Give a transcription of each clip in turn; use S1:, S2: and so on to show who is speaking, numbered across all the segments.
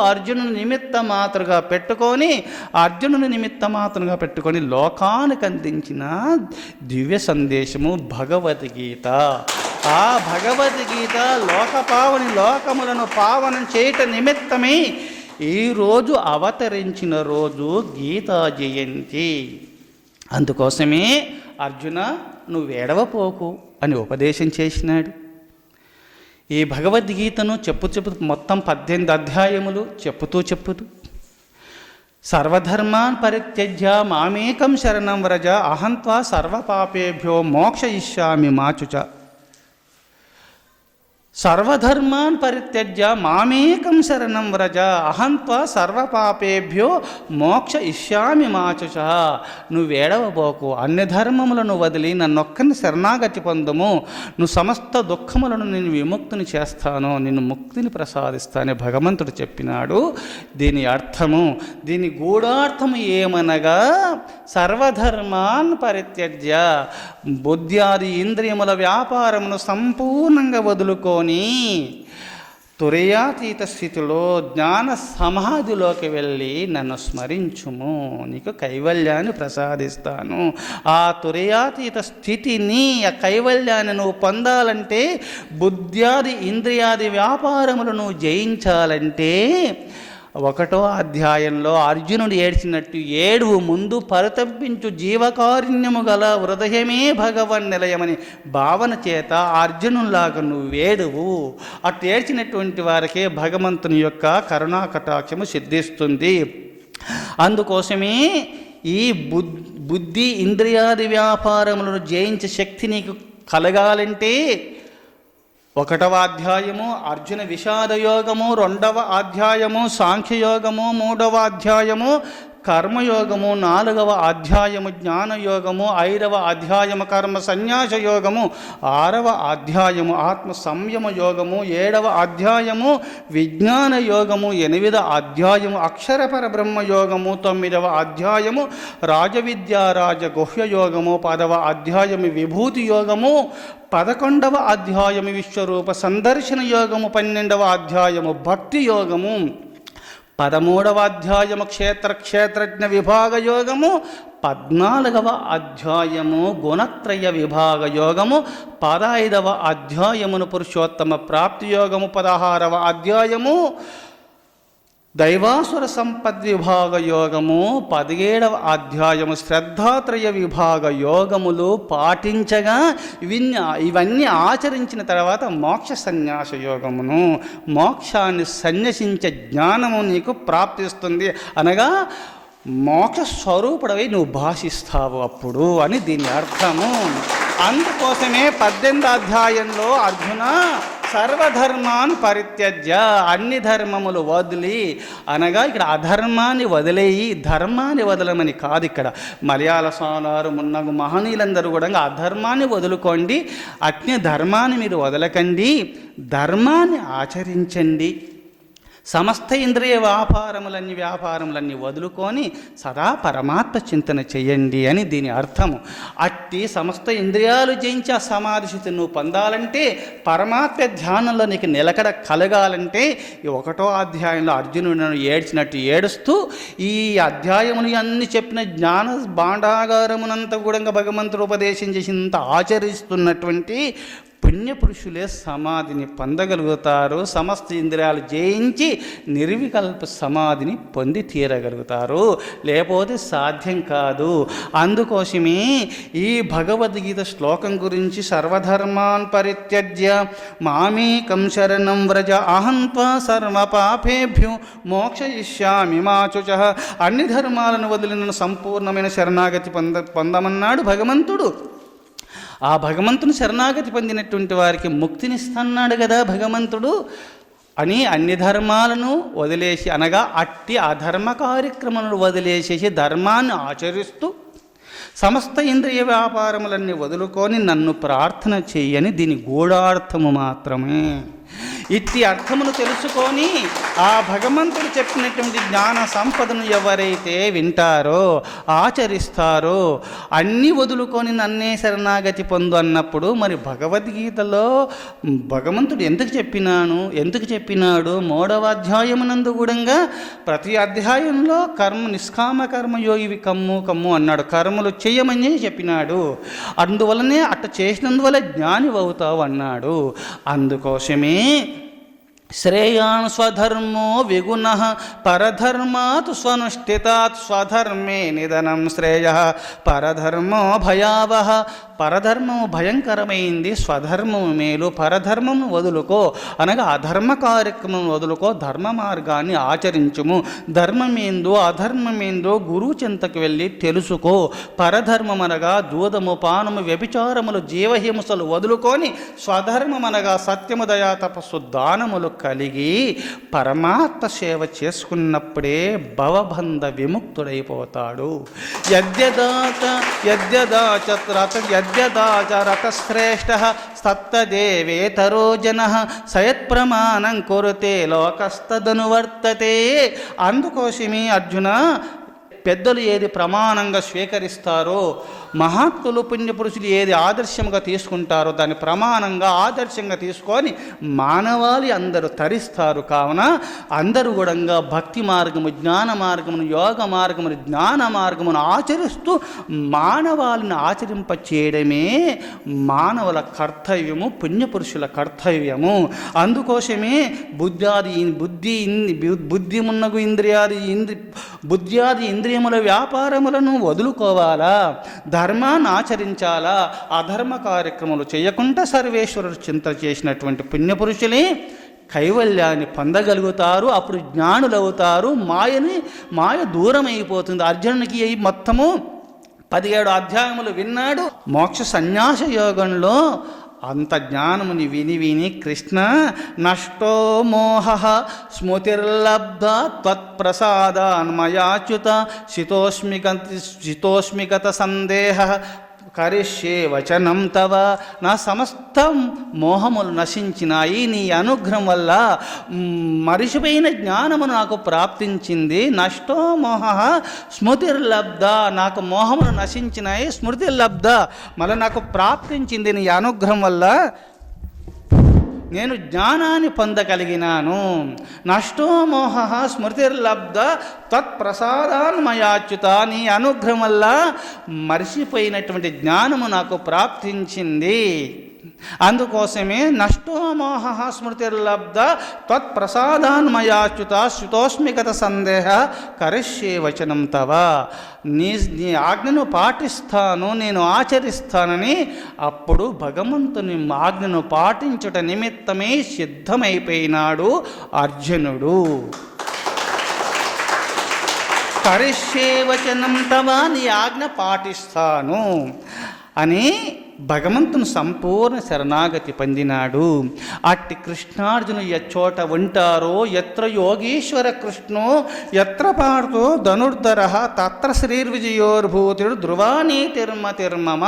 S1: అర్జునుని నిమిత్త మాతృగా పెట్టుకొని అర్జునుని నిమిత్త మాతృగా పెట్టుకొని లోకానికి అందించిన దివ్య సందేశము భగవద్గీత. ఆ భగవద్గీత లోకపావని లోకములను పావనం చేయట నిమిత్తమే ఈరోజు అవతరించిన రోజు గీతా జయంతి. అందుకోసమే అర్జున నువ్వు ఏడవపోకు అని ఉపదేశం చేసినాడు. ఈ భగవద్గీతను చెప్పు చెప్పు మొత్తం పద్దెనిమిది అధ్యాయములు చెప్పుతూ చెప్పుతూ. సర్వధర్మాన్ పరిత్యజ్య మామేకం శరణం వ్రజ అహంత్వా సర్వపాపేభ్యో మోక్షయిష్యామి మాచుచ. సర్వధర్మాన్ పరిత్యజ్య మామేకం శరణం వ్రజ అహంత్వ సర్వపాపేభ్యో మోక్ష ఇష్యామి మాచుచ నువ్వేడవబోకు అన్ని ధర్మములను వదిలి నన్నొక్కని శరణాగతి పొందము. నువ్వు సమస్త దుఃఖములను నేను విముక్తిని చేస్తాను నిన్ను ముక్తిని ప్రసాదిస్తానని భగవంతుడు చెప్పినాడు. దీని అర్థము దీని గూఢార్థము ఏమనగా సర్వధర్మాన్ పరిత్యజ్య బుద్ధ్యాది ఇంద్రియముల వ్యాపారమును సంపూర్ణంగా వదులుకొని తురయాతీత స్థితిలో జ్ఞాన సమాధిలోకి వెళ్ళి నన్ను స్మరించుము. నీకు కైవల్యాన్ని ప్రసాదిస్తాను. ఆ తురయాతీత స్థితిని ఆ కైవల్యాన్ని నువ్వు పొందాలంటే బుద్ధ్యాది ఇంద్రియాది వ్యాపారములను జయించాలంటే ఒకటో అధ్యాయంలో అర్జునుడు ఏడ్చినట్టు ఏడువు ముందు పరితపించు జీవకారుణ్యము గల హృదయమే భగవన్ నిలయమని భావన చేత అర్జునులాగా నువ్వు వేడువు అటు ఏడ్చినటువంటి వారికే భగవంతుని యొక్క కరుణా కటాక్షము సిద్ధిస్తుంది. అందుకోసమే ఈ బుద్ బుద్ధి ఇంద్రియాది వ్యాపారములను జయించే శక్తి నీకు కలగాలంటే ఒకటవ అధ్యాయము అర్జున విషాద యోగము రెండవ అధ్యాయము సాంఖ్యయోగము మూడవ అధ్యాయము కర్మయోగము నాలుగవ అధ్యాయము జ్ఞానయోగము ఐదవ అధ్యాయము కర్మ సన్యాస యోగము ఆరవ అధ్యాయము ఆత్మ సంయమ యోగము ఏడవ అధ్యాయము విజ్ఞాన యోగము ఎనిమిద అధ్యాయము అక్షరపర బ్రహ్మ యోగము తొమ్మిదవ అధ్యాయము రాజవిద్యారాజ గుహ్య యోగము పదవ అధ్యాయము విభూతి యోగము పదకొండవ అధ్యాయము విశ్వరూప సందర్శన యోగము పన్నెండవ అధ్యాయము భక్తి యోగము. పదమూడవ అధ్యాయము క్షేత్ర క్షేత్రజ్ఞ విభాగ యోగము పద్నాలుగవ అధ్యాయము గుణత్రయ విభాగ యోగము పదహైదవ అధ్యాయమును పురుషోత్తమ ప్రాప్తి యోగము పదహారవ అధ్యాయము దైవాసుర సంపద్ విభాగ యోగము పదిహేడవ అధ్యాయము శ్రద్ధాత్రయ విభాగ యోగములు పాటించగా ఇవన్నీ ఇవన్నీ ఆచరించిన తర్వాత మోక్ష సన్యాస యోగమును మోక్షాన్ని సన్యసించే జ్ఞానము నీకు ప్రాప్తిస్తుంది. అనగా మోక్ష స్వరూపుడవై నువ్వు భాషిస్తావు అప్పుడు అని దీని అర్థము. అందుకోసమే పద్దెనిమిది అధ్యాయంలో అర్జున సర్వధర్మాన్ పరిత్యజ్య అన్ని ధర్మములు వదిలి అనగా ఇక్కడ అధర్మాన్ని వదిలేయి ధర్మాన్ని వదలమని కాదు ఇక్కడ. మలయాళ స్వామివారు మున్నగు మహనీయులందరూ కూడా అధర్మాన్ని వదులుకోండి అట్నే ధర్మాన్ని మీరు వదలకండి ధర్మాన్ని ఆచరించండి. సమస్త ఇంద్రియ వ్యాపారములన్నీ వ్యాపారములన్నీ వదులుకొని సదా పరమాత్మ చింతన చేయండి అని దీని అర్థము. అట్టి సమస్త ఇంద్రియాలు జయించి ఆ సమాధి స్థితి నువ్వు పొందాలంటే పరమాత్మ ధ్యానంలో నీకు నిలకడ కలగాలంటే ఈ ఒకటో అధ్యాయంలో అర్జునుడు ఏడ్చినట్టు ఏడుస్తూ ఈ అధ్యాయములు అన్ని చెప్పిన జ్ఞాన భాండాగారమునంత కూడా భగవంతుడు ఉపదేశం చేసినంత ఆచరిస్తున్నటువంటి పుణ్యపురుషులే సమాధిని పొందగలుగుతారు సమస్త ఇంద్రియాలు జయించి నిర్వికల్ప సమాధిని పొంది తీరగలుగుతారు. లేకపోతే సాధ్యం కాదు. అందుకోసమే ఈ భగవద్గీత శ్లోకం గురించి సర్వధర్మాన్ పరిత్యజ్య మామేకం శరణం వ్రజ అహంత్వా సర్వపాపేభ్యో మోక్షయిష్యామి మాచుచ అన్ని ధర్మాలను వదిలిన సంపూర్ణమైన శరణాగతి పొంద పొందమన్నాడు భగవంతుడు. ఆ భగవంతుని శరణాగతి పొందినటువంటి వారికి ముక్తినిస్తున్నాడు కదా భగవంతుడు అని అన్ని ధర్మాలను వదిలేసి అనగా అట్టి అధర్మ కార్యక్రమాలను వదిలేసేసి ధర్మాన్ని ఆచరిస్తూ సమస్త ఇంద్రియ వ్యాపారములన్నీ వదులుకొని నన్ను ప్రార్థన చేయని దీని గూఢార్థము మాత్రమే. ఇట్టి అర్థమును తెలుసుకొని ఆ భగవంతుడు చెప్పినటువంటి జ్ఞాన సంపదను ఎవరైతే వింటారో ఆచరిస్తారో అన్నీ వదులుకొని నన్నే శరణాగతి పొందు అన్నప్పుడు మరి భగవద్గీతలో భగవంతుడు ఎందుకు చెప్పినాను ఎందుకు చెప్పినాడు? మూడవ అధ్యాయమునందు కూడా ప్రతి అధ్యాయంలో కర్మ నిష్కామ కర్మ కమ్ము కమ్ము అన్నాడు. కర్మలు చేయమని చెప్పినాడు. అందువలనే అట్ట చేసినందువల్ల జ్ఞానివవుతావు అన్నాడు. అందుకోసమే 你 శ్రేయాన్ స్వధర్మో విగుణ పరధర్మాత్ స్వనుష్ఠితాత్ స్వధర్మే నిధనం శ్రేయ పరధర్మో భయావహ పరధర్మము భయంకరమైంది స్వధర్మము మేలు పరధర్మము వదులుకో అనగా అధర్మ కార్యక్రమం వదులుకో ధర్మ మార్గాన్ని ఆచరించుము ధర్మమేందో అధర్మమేందో గురువు చింతకు వెళ్ళి తెలుసుకో పరధర్మమనగా దూదము పానము వ్యభిచారములు జీవహింసలు వదులుకొని స్వధర్మమనగా సత్యము దయా తపస్సు దానములు కలిగి పరమాత్మ సేవ చేసుకున్నప్పుడే భవబంధ విముక్తుడైపోతాడు. యద్యదాచ యద్యదాచ రత యద్యదాచ రతశ్రేష్ఠ సత్తదేవేతరో జన సయత్ప్రమాణం కొరతే లోకస్తదనువర్తతే. అందుకోసమే అర్జున పెద్దలు ఏది ప్రమాణంగా స్వీకరిస్తారో మహాత్ములు పుణ్యపురుషులు ఏది ఆదర్శంగా తీసుకుంటారో దాన్ని ప్రమాణంగా ఆదర్శంగా తీసుకొని మానవాళి అందరూ తరిస్తారు. కావున అందరూ కూడా భక్తి మార్గము జ్ఞాన మార్గమును యోగ మార్గమును జ్ఞాన మార్గమును ఆచరిస్తూ మానవాళిని ఆచరింప చేయడమే మానవుల కర్తవ్యము పుణ్యపురుషుల కర్తవ్యము. అందుకోసమే బుద్ధ్యాది బుద్ధి బుద్ధి మున్నగు ఇంద్రియాది ఇంద్రి బుద్ధ్యాది ఇంద్రియముల వ్యాపారములను వదులుకోవాలా? ధర్మాన్ని ఆచరించాలా? అధర్మ కార్యక్రమాలు చేయకుండా సర్వేశ్వరుడు చింత చేసినటువంటి పుణ్యపురుషులే కైవల్యాన్ని పొందగలుగుతారు అప్పుడు జ్ఞానులవుతారు మాయని మాయ దూరం అయిపోతుంది అర్జునునికి అయి మొత్తము పదిహేడు అధ్యాయములు విన్నాడు. మోక్ష సన్యాస యోగంలో అంత జ్ఞానముని విని విని కృష్ణ నష్టో మోహ స్మృతిర్లబ్ధ త్వత్ప్రసాదాన్మయాచ్యుత శితోష్మిగత శితోష్మిగత సందేహ కరిష్యే వచనం తవ. నా సమస్తం మోహములు నశించినాయి. నీ అనుగ్రహం వల్ల మ్, మరిచిపోయిన జ్ఞానము నాకు ప్రాప్తించింది. నష్టో మోహ స్మృతిర్లబ్ధ. నాకు మోహములు నశించినాయి స్మృతిర్లబ్ధ. మళ్ళీ నాకు ప్రాప్తించింది నీ అనుగ్రహం వల్ల నేను జ్ఞానాన్ని పొందగలిగినాను. నష్టో మోహ స్మృతిర్లబ్ధ తత్ప్రసాదాన్మయాచ్యుత. నీ అనుగ్రహం వల్ల మరిసిపోయినటువంటి జ్ఞానము నాకు ప్రాప్తించింది. అందుకోసమే నష్టోమోహ స్మృతిర్లబ్ధ త్వత్ప్రసాదాన్మయాచ్యుత శుతోస్మిగత సందేహ కరిష్యే వచనం తవ. నీ నీ ఆజ్ఞను పాటిస్తాను నేను ఆచరిస్తానని అప్పుడు భగవంతుని ఆజ్ఞను పాటించుట నిమిత్తమే సిద్ధమైపోయినాడు అర్జునుడు. కరిష్యే వచనం తవ నీ ఆజ్ఞ పాటిస్తాను అని భగవంతుని సంపూర్ణ శరణాగతి పొందినాడు. అట్టి కృష్ణార్జును ఎచ్చోట ఉంటారో ఎత్ర యోగీశ్వర కృష్ణో ఎత్ర పాడుతో ధనుర్ధర తత్ర శ్రీర్విజయోర్భూతుడు ధ్రువాణి తిర్మ తిర్మమ.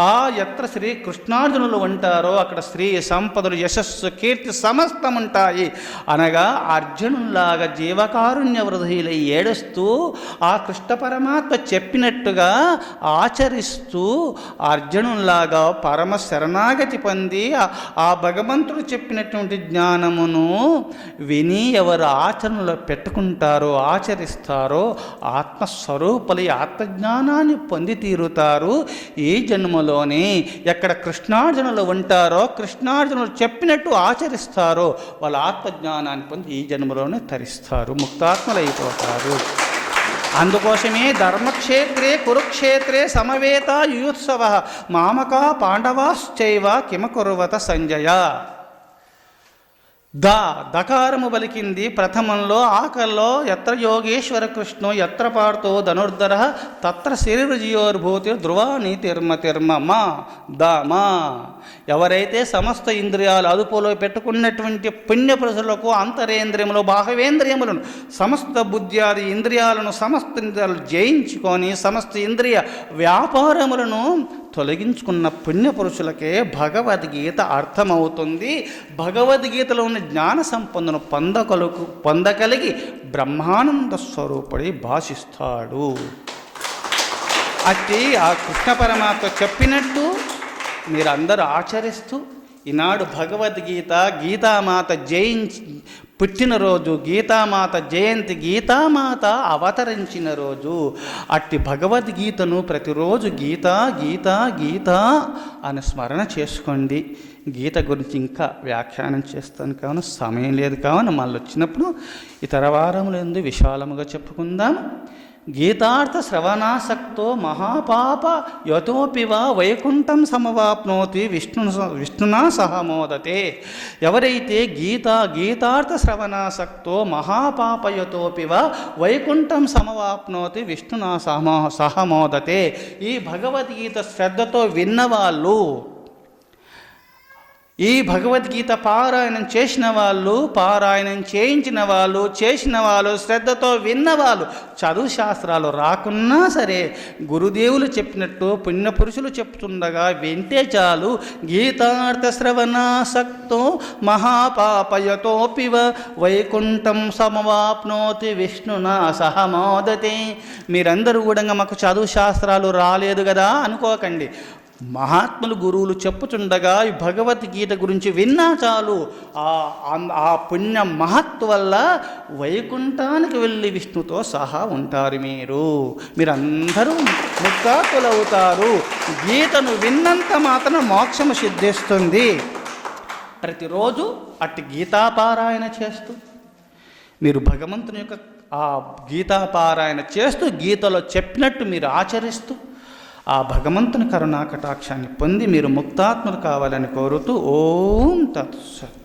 S1: ఆ ఎత్ర శ్రీ కృష్ణార్జునులు ఉంటారో అక్కడ శ్రీ సంపదలు యశస్సు కీర్తి సమస్తం ఉంటాయి అనగా అర్జునులాగా జీవకారుణ్య వృధులై ఏడుస్తూ ఆ కృష్ణ పరమాత్మ చెప్పినట్టుగా ఆచరిస్తూ అర్జునులాగా పరమ శరణాగతి పొంది ఆ- ఆ భగవంతుడు చెప్పినటువంటి జ్ఞానమును విని ఎవరు ఆచరణలో పెట్టుకుంటారో ఆచరిస్తారో ఆత్మస్వరూపులై ఆత్మజ్ఞానాన్ని పొంది తీరుతారు. ఈ జన్మలోనే ఎక్కడ కృష్ణార్జునులు ఉంటారో కృష్ణార్జునులు చెప్పినట్టు ఆచరిస్తారో వాళ్ళ ఆత్మజ్ఞానాన్ని పొంది ఈ జన్మలోనే తరిస్తారు ముక్తాత్మలైపోతారు. అందుకోసమే ధర్మక్షేత్రే కురుక్షేత్రే సమవేత యుయుత్సవ. మామక పాండవాశ్చైవ కిమకురువత సంజయ. ద దకారము పలికింది. ప్రథమంలో ఆకల్లో ఎత్ర యోగేశ్వర కృష్ణో ఎత్ర పాడుతో ధనుర్ధర తత్ర శరీరజీయోర్భూతి ధ్రువ నీతిర్మ తిర్మ మా ద మా. ఎవరైతే సమస్త ఇంద్రియాలు అదుపులో పెట్టుకున్నటువంటి పుణ్యపురుషులకు అంతరేంద్రియములు బాహవేంద్రియములను సమస్త బుద్ధ్యాది ఇంద్రియాలను సమస్త ఇంద్రియాలు జయించుకొని సమస్త ఇంద్రియ వ్యాపారములను తొలగించుకున్న పుణ్యపురుషులకే భగవద్గీత అర్థమవుతుంది. భగవద్గీతలో ఉన్న జ్ఞాన సంపదను పొందకలుగు పొందగలిగి బ్రహ్మానంద స్వరూపుడి భాషిస్తాడు. అట్టి ఆ కృష్ణ పరమాత్మ చెప్పినట్టు మీరందరూ ఆచరిస్తూ ఈనాడు భగవద్గీత గీతామాత జయించి పుట్టినరోజు గీతామాత జయంతి గీతామాత అవతరించిన రోజు అట్టి భగవద్గీతను ప్రతిరోజు గీత గీత గీత అని స్మరణ చేసుకోండి. గీత గురించి ఇంకా వ్యాఖ్యానం చేస్తాను కావున సమయం లేదు కావున మళ్ళీ వచ్చినప్పుడు ఇతర వారములందు విశాలముగా చెప్పుకుందాం. గీతార్థ శ్రవణాసక్తో మహాపాప యతోపి వా వైకుంఠం సమవాప్నోతి విష్ణు విష్ణునా సహమోదతే ఎవరైతే గీత గీతార్థ శ్రవణాసక్తో మహాపాపయతోపి వా వైకుంఠం సమవాప్నోతి విష్ణునా సహమో సహమోదతే ఈ భగవద్గీత శ్రద్ధతో విన్నవాళ్ళు ఈ భగవద్గీత పారాయణం చేసిన వాళ్ళు పారాయణం చేయించిన వాళ్ళు చేసిన వాళ్ళు శ్రద్ధతో విన్నవాళ్ళు చదువు శాస్త్రాలు రాకున్నా సరే గురుదేవులు చెప్పినట్టు పుణ్యపురుషులు చెప్తుండగా వింటే చాలు. గీతార్థ శ్రవణాసక్తో మహాపాపయతోపివ వైకుంఠం సమవాప్నోతి విష్ణునా సహమోదతే మీరందరూ కూడా మాకు చదువు శాస్త్రాలు రాలేదు కదా అనుకోకండి. మహాత్ములు గురువులు చెప్పుచుండగా ఈ భగవద్గీత గురించి విన్నా చాలు. ఆ ఆ పుణ్య మహత్ వల్ల వైకుంఠానికి వెళ్ళి విష్ణుతో సహా ఉంటారు మీరు. మీరందరూ ముక్తాతులవుతారు. గీతను విన్నంత మాత్రం మోక్షము సిద్ధిస్తుంది. ప్రతిరోజు అట్టి గీతాపారాయణ చేస్తూ మీరు భగవంతుని యొక్క ఆ గీతాపారాయణ చేస్తూ గీతలో చెప్పినట్టు మీరు ఆచరిస్తూ ఆ భగవంతుని కరుణా కటాక్షాన్ని పొంది మీరు ముక్తాత్ములు కావాలని కోరుతూ ఓం తత్సత్